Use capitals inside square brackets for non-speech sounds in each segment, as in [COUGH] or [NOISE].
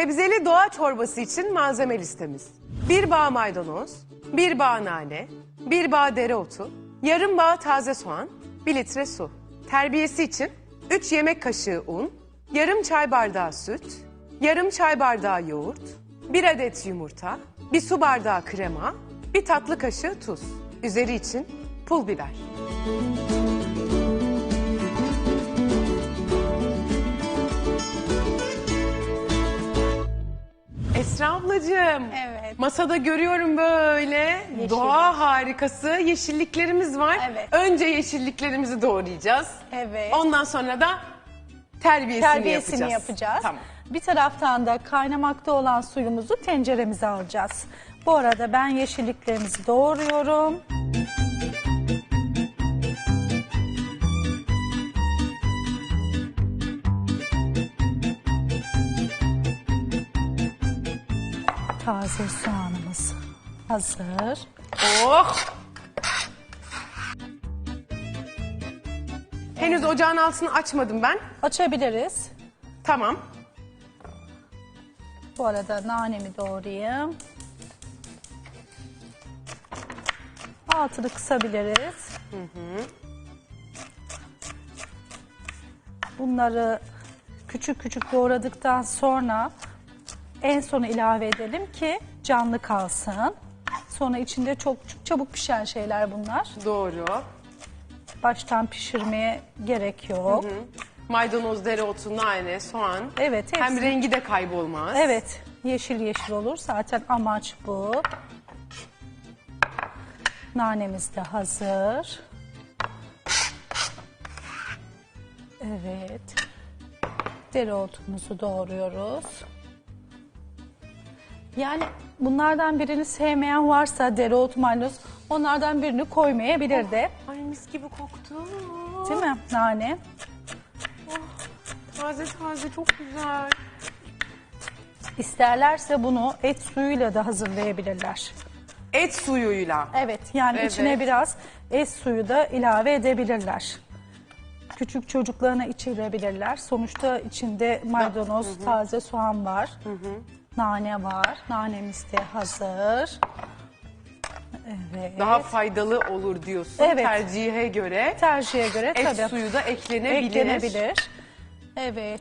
Sebzeli doğa çorbası için malzeme listemiz. Bir bağ maydanoz, bir bağ nane, bir bağ dereotu, yarım bağ taze soğan, bir litre su. Terbiyesi için 3 yemek kaşığı un, yarım çay bardağı süt, yarım çay bardağı yoğurt, bir adet yumurta, bir su bardağı krema, bir tatlı kaşığı tuz. Üzeri için pul biber. Esra ablacığım. Evet. Masada görüyorum böyle doğa harikası yeşilliklerimiz var. Evet. Önce yeşilliklerimizi doğrayacağız. Evet. Ondan sonra da terbiyesini, Terbiyesini yapacağız. yapacağız. Tamam. Bir taraftan da kaynamakta olan suyumuzu tenceremize alacağız. Bu arada ben yeşilliklerimizi doğruyorum. Taze soğanımız hazır. Oh! Henüz ocağın altını açmadım ben. Açabiliriz. Tamam. Bu arada nanemi doğrayayım. Altını kısabiliriz. Bunları küçük küçük doğradıktan sonra en sona ilave edelim ki canlı kalsın. Sonra içinde çok çabuk pişen şeyler bunlar. Doğru. Baştan pişirmeye gerek yok. Maydanoz, dereotu, nane, soğan. Evet, Hem hepsi- rengi de kaybolmaz. Evet, yeşil yeşil olur. Zaten amaç bu. Nanemiz de hazır. Evet. Dereotumuzu doğruyoruz. Yani bunlardan birini sevmeyen varsa dereot maydanoz onlardan birini koymayabilir de. Ay mis gibi koktu. Değil mi? Nane. Taze taze çok güzel. İsterlerse bunu et suyuyla da hazırlayabilirler. Et suyuyla. Evet yani Evet. içine biraz et suyu da ilave edebilirler. Küçük çocuklarına içirebilirler. Sonuçta içinde maydanoz, taze soğan var. Nane var. Nanemiz de hazır. Evet. Daha faydalı olur diyorsun Evet. tercihe göre. tercihe göre Et tabii suyu da eklenebilir. eklenebilir. Evet.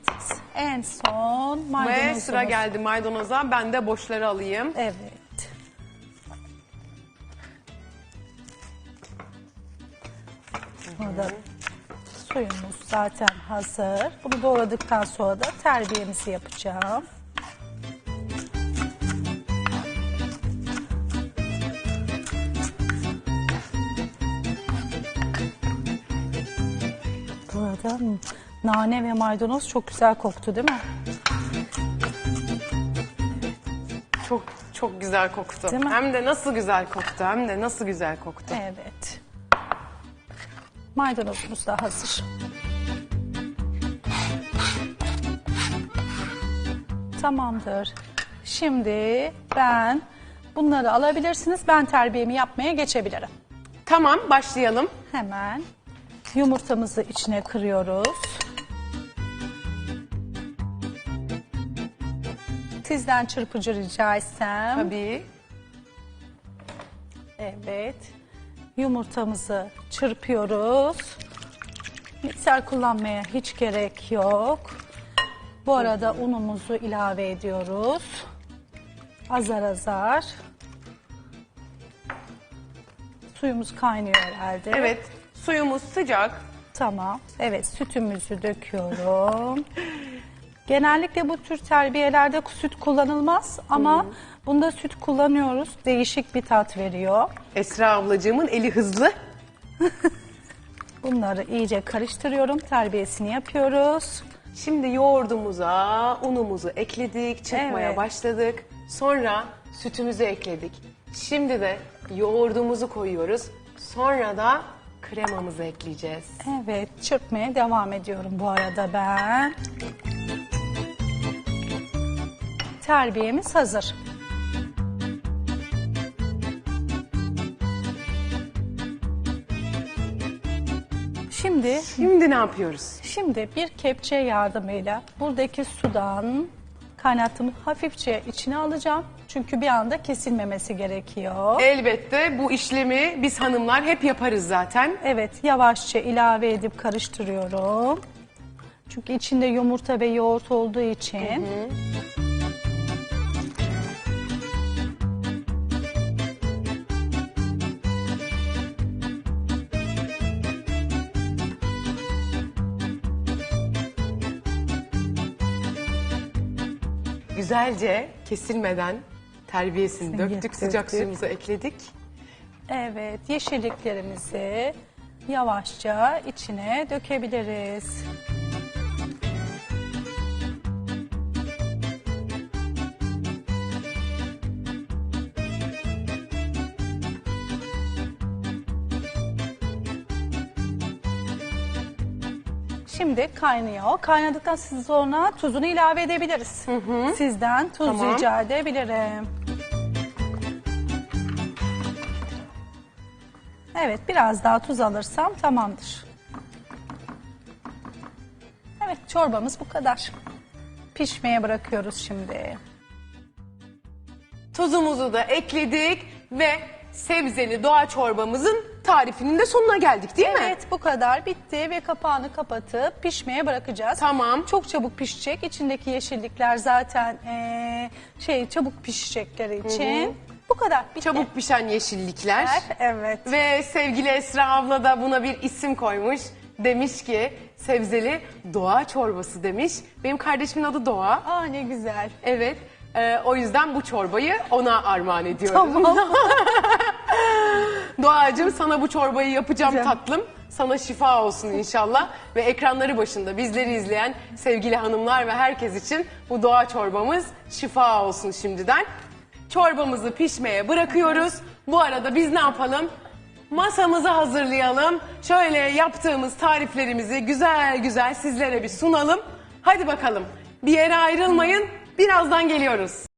En son Ve maydanozumuz. sıra geldi maydanoza. Ben de boşları alayım. Evet. Burada suyumuz zaten hazır. Bunu doğradıktan sonra da terbiyemizi yapacağım. Burada nane ve maydanoz çok güzel koktu değil mi? Çok çok güzel koktu. Değil mi? Hem de nasıl güzel koktu. Hem de nasıl güzel koktu. Evet. Maydanozumuz da hazır. Tamamdır. Şimdi ben bunları alabilirsiniz. Ben terbiyemi yapmaya geçebilirim. Tamam başlayalım. Hemen yumurtamızı içine kırıyoruz. Sizden çırpıcı rica etsem. Tabii. Evet. Yumurtamızı çırpıyoruz. Mikser kullanmaya hiç gerek yok. Bu arada unumuzu ilave ediyoruz. Azar azar. Suyumuz kaynıyor herhalde. Evet suyumuz sıcak. Tamam. Evet sütümüzü döküyorum. Genellikle bu tür terbiyelerde süt kullanılmaz ama bunda süt kullanıyoruz. Değişik bir tat veriyor. Esra ablacığımın eli hızlı. [LAUGHS] Bunları iyice karıştırıyorum. Terbiyesini yapıyoruz. Şimdi yoğurdumuza unumuzu ekledik, çırpmaya Evet. başladık. Sonra sütümüzü ekledik. Şimdi de yoğurdumuzu koyuyoruz. Sonra da kremamızı ekleyeceğiz. Evet, çırpmaya devam ediyorum bu arada ben. Terbiyemiz hazır. Şimdi Şimdi ne yapıyoruz? şimdi bir kepçe yardımıyla buradaki sudan Kaynattım hafifçe içine alacağım. Çünkü bir anda kesilmemesi gerekiyor. Elbette bu işlemi biz hanımlar hep yaparız zaten. Evet yavaşça ilave edip karıştırıyorum. Çünkü içinde yumurta ve yoğurt olduğu için. Güzelce kesilmeden terbiyesini döktük, döktük. sıcak suyumuzu ekledik. Evet yeşilliklerimizi yavaşça içine dökebiliriz. Şimdi kaynıyor. Kaynadıktan sonra tuzunu ilave edebiliriz. Sizden tuz Tamam. rica edebilirim. Evet biraz daha tuz alırsam tamamdır. Evet çorbamız bu kadar. Pişmeye bırakıyoruz şimdi. Tuzumuzu da ekledik ve sebzeli doğa çorbamızın tarifinin de sonuna geldik değil mi? Evet bu kadar bitti ve kapağını kapatıp pişmeye bırakacağız. Tamam. Çok çabuk pişecek. İçindeki yeşillikler zaten eee, şey çabuk pişecekleri için. Bu kadar bitti. Çabuk pişen yeşillikler. Evet. Ve sevgili Esra abla da buna bir isim koymuş. Demiş ki sebzeli doğa çorbası demiş. Benim kardeşimin adı Doğa. Aa ne güzel. Evet. e, o yüzden bu çorbayı ona armağan ediyorum. Tamam. [LAUGHS] Doğacığım sana bu çorbayı yapacağım Güzel. tatlım. Sana şifa olsun inşallah. ve ekranları başında bizleri izleyen sevgili hanımlar ve herkes için bu doğa çorbamız şifa olsun şimdiden. Çorbamızı pişmeye bırakıyoruz. Bu arada biz ne yapalım? Masamızı hazırlayalım. Şöyle yaptığımız tariflerimizi güzel güzel sizlere bir sunalım. Hadi bakalım. Bir yere ayrılmayın. Birazdan geliyoruz.